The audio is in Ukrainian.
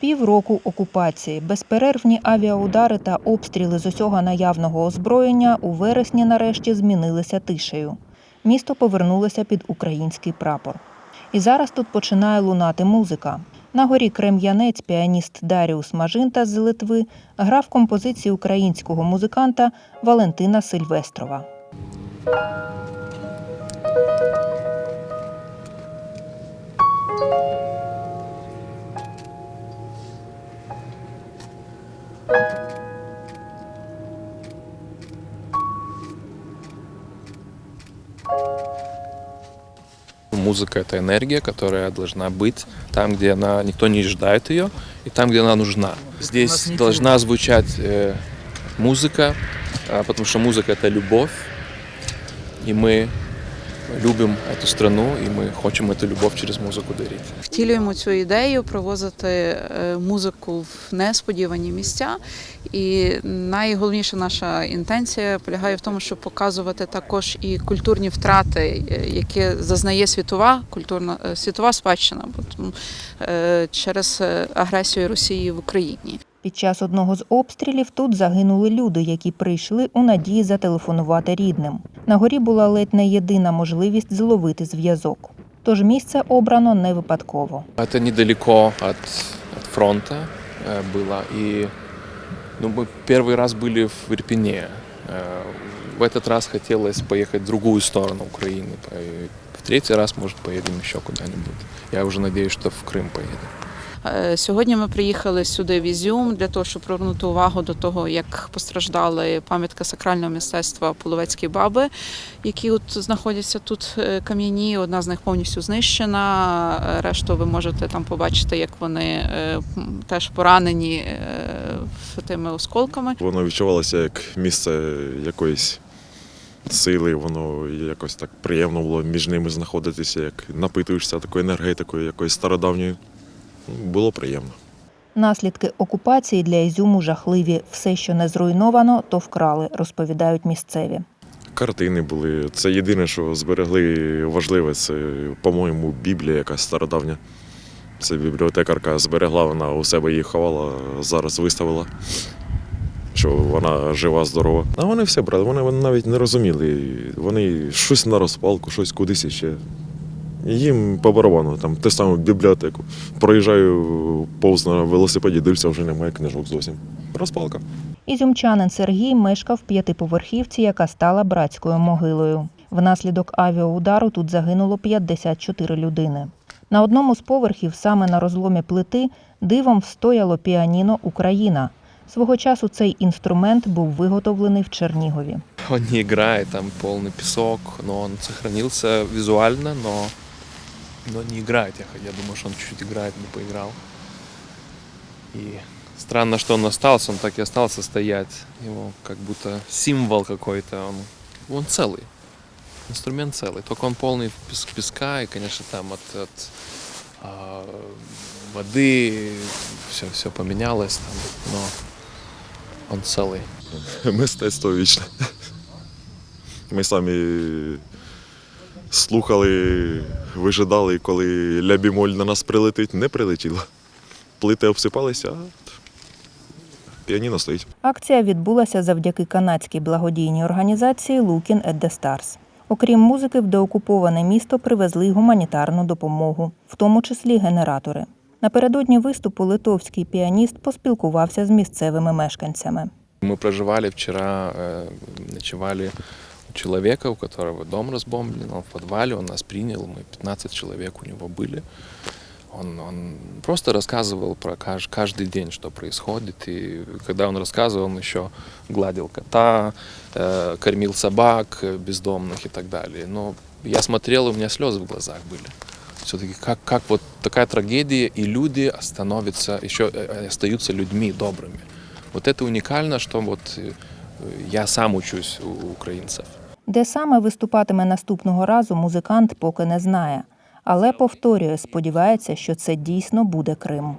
Півроку окупації, безперервні авіаудари та обстріли з усього наявного озброєння у вересні нарешті змінилися тишею. Місто повернулося під український прапор. І зараз тут починає лунати музика. На горі Крем'янець піаніст Даріус Мажинта з Литви грав композиції українського музиканта Валентина Сильвестрова. Музыка — это энергия, которая должна быть там, где она никто не ждает ее, и там, где она нужна. Здесь должна звучать э, музыка, а, потому что музыка — это любовь, и мы любим эту страну, и мы хотим эту любовь через музыку дарить. Втілюємо цю ідею привозити е, музику в несподівані місця. І найголовніша наша інтенція полягає в тому, щоб показувати також і культурні втрати, е, які зазнає світова культурна е, світова спадщина, бо тому, е, через е, агресію Росії в Україні. Під час одного з обстрілів тут загинули люди, які прийшли у надії зателефонувати рідним. На горі була ледь не єдина можливість зловити зв'язок. Тож місце обрано не випадково. Это недалеко от, от фронта э, было, и ну, мы первый раз были в Ирпене. Э, В этот раз хотелось поехать в другую сторону Украины. По- В третий раз, может, поедем еще куда-нибудь. Я уже надеюсь, что в Крым поедем. Е, Сьогодні ми приїхали сюди в Ізюм для того, щоб привернути увагу до того, як постраждали пам'ятка сакрального мистецтва Половецькі баби, які от знаходяться тут е, кам'яні. Одна з них повністю знищена. е, Решту ви можете там побачити, як вони теж поранені тими осколками. Воно відчувалося як місце якоїсь сили, воно якось так приємно було між ними знаходитися, як напитуєшся такою енергетикою, якоюсь стародавньою. Було приємно. Наслідки окупації для Ізюму жахливі. Все, що не зруйновано, то вкрали, розповідають місцеві. Картини були. Це єдине, що зберегли важливе. Це, по-моєму, Біблія якась стародавня. Це бібліотекарка зберегла, вона у себе її ховала, зараз виставила, що вона жива, здорова. А вони все брали, вони, навіть не розуміли. Вони щось на розпалку, щось кудись іще. Їм по барабану, там те саме в бібліотеку. Проїжджаю повз на велосипеді, дивлюся, вже немає книжок зовсім. Розпалка. Ізюмчанин Сергій мешкав в п'ятиповерхівці, яка стала братською могилою. Внаслідок авіаудару тут загинуло 54 людини. На одному з поверхів, саме на розломі плити, дивом встояло піаніно Україна. Свого часу цей інструмент був виготовлений в Чернігові. Он не играет, там полный песок, но он сохранился визуально, но, но не играет. Я, я думаю, что он чуть-чуть играет, не поиграл. И странно, что он остался, он так и остался стоять. Его как будто символ какой-то, он, он целый. Инструмент целый, только он полный пес- песка, и, конечно, там от, от а, воды все, все поменялось, там, но он целый. Мистецтво вічне. Ми самі слухали, вижидали, коли ля-бімоль на нас прилетить, не прилетіло. Плити обсипалися, а піаніно стоїть. Акція відбулася завдяки канадській благодійній організації Looking at the Stars. Окрім музики, в деокуповане місто привезли гуманітарну допомогу, в тому числі генератори. Напередодні виступу литовський піаніст поспілкувався з місцевими мешканцями. Мы проживали вчера, э, ночевали у человека, у которого дом разбомблен, он в подвале, он нас принял, мы 15 человек у него были. Он, он просто рассказывал про кажд- каждый день, что происходит. И когда он рассказывал, он еще гладил кота, э, кормил собак э, бездомных и так далее. Но я смотрел, у меня слезы в глазах были. Все-таки как, как вот такая трагедия, и люди становятся, еще э, остаются людьми добрыми. Вот это уникально, что вот э, я сам учусь у українців. Де саме виступатиме наступного разу, музикант поки не знає, але повторює, сподівається, що це дійсно буде Крим.